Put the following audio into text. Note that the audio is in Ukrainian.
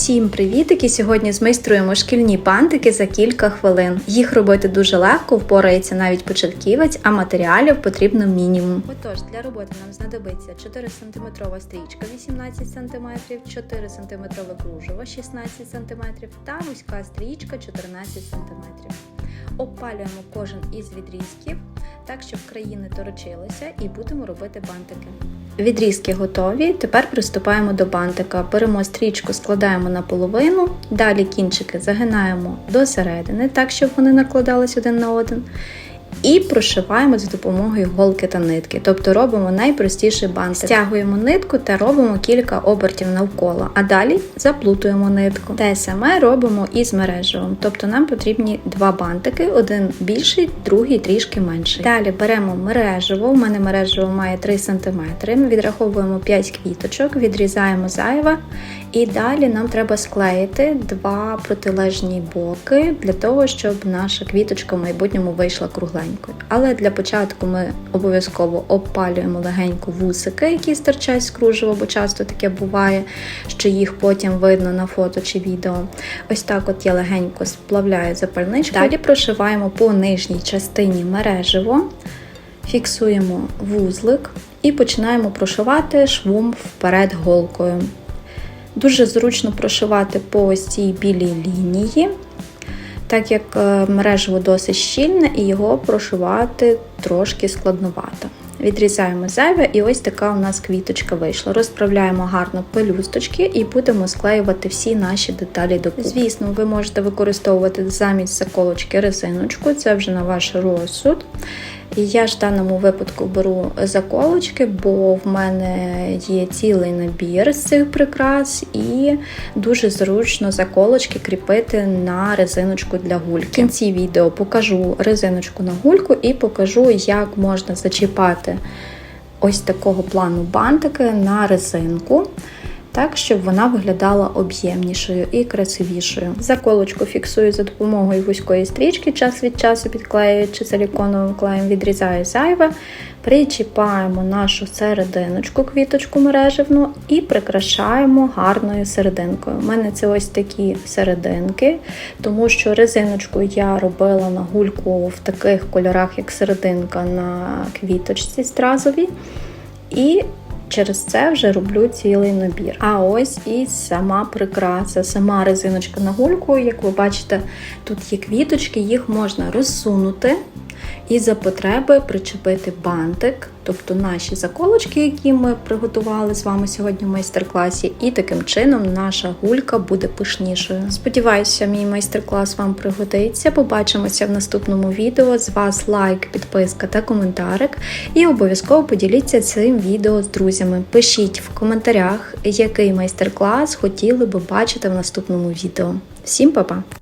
Всім привітики! Сьогодні змайструємо шкільні бантики за кілька хвилин. Їх робити дуже легко, впорається навіть початківець, а матеріалів потрібно мінімум. Отож, для роботи нам знадобиться 4 см стрічка 18 см, 4 см кружево 16 см та вузька стрічка 14 см. Обпалюємо кожен із відрізків, так щоб країни торочилися, і будемо робити бантики. Відрізки готові. Тепер приступаємо до бантика. Беремо стрічку, складаємо наполовину, далі кінчики загинаємо до середини, так щоб вони накладались один на один. І прошиваємо за допомогою голки та нитки, тобто робимо найпростіший бантик. Стягуємо нитку та робимо кілька обертів навколо, а далі заплутуємо нитку. Те саме робимо і з мережевим, тобто нам потрібні два бантики, один більший, другий трішки менший. Далі беремо мережево, у мене мережево має 3 см, відраховуємо 5 квіточок, відрізаємо зайве. І далі нам треба склеїти два протилежні боки для того, щоб наша квіточка в майбутньому вийшла кругленькою. Але для початку ми обов'язково обпалюємо легенько вусики, які стирчать з кружева, бо часто таке буває, що їх потім видно на фото чи відео. Ось так от я легенько сплавляю запальничку. Далі прошиваємо по нижній частині мереживо, фіксуємо вузлик і починаємо прошивати швом вперед голкою. Дуже зручно прошивати по ось цій білій лінії, так як мережево досить щільне і його прошивати трошки складновато. Відрізаємо зайве, і ось така у нас квіточка вийшла. Розправляємо гарно пелюсточки і будемо склеювати всі наші деталі докупи. Звісно, ви можете використовувати замість заколочки резиночку, це вже на ваш розсуд. Я ж в даному випадку беру заколочки, бо в мене є цілий набір з цих прикрас, і дуже зручно заколочки кріпити на резиночку для гульки. В кінці відео покажу резиночку на гульку і покажу, як можна зачіпати ось такого плану бантики на резинку. Так, щоб вона виглядала об'ємнішою і красивішою. Заколочку фіксую за допомогою вузької стрічки, час від часу підклеюючи силіконовим клеєм, відрізаю зайве, причіпаємо нашу серединочку, квіточку мережевну і прикрашаємо гарною серединкою. У мене це ось такі серединки, тому що резиночку я робила на гульку в таких кольорах, як серединка на квіточці стразовій. І Через це вже роблю цілий набір. А ось і сама прикраса, сама резиночка на гульку. Як ви бачите, тут є квіточки, їх можна розсунути і за потреби причепити бантик, тобто наші заколочки, які ми приготували з вами сьогодні в майстер-класі, і таким чином наша гулька буде пишнішою. Сподіваюся, мій майстер-клас вам пригодиться. Побачимося в наступному відео. З вас лайк, підписка та коментарик. І обов'язково поділіться цим відео з друзями. Пишіть в коментарях, який майстер-клас хотіли би бачити в наступному відео. Всім па-па!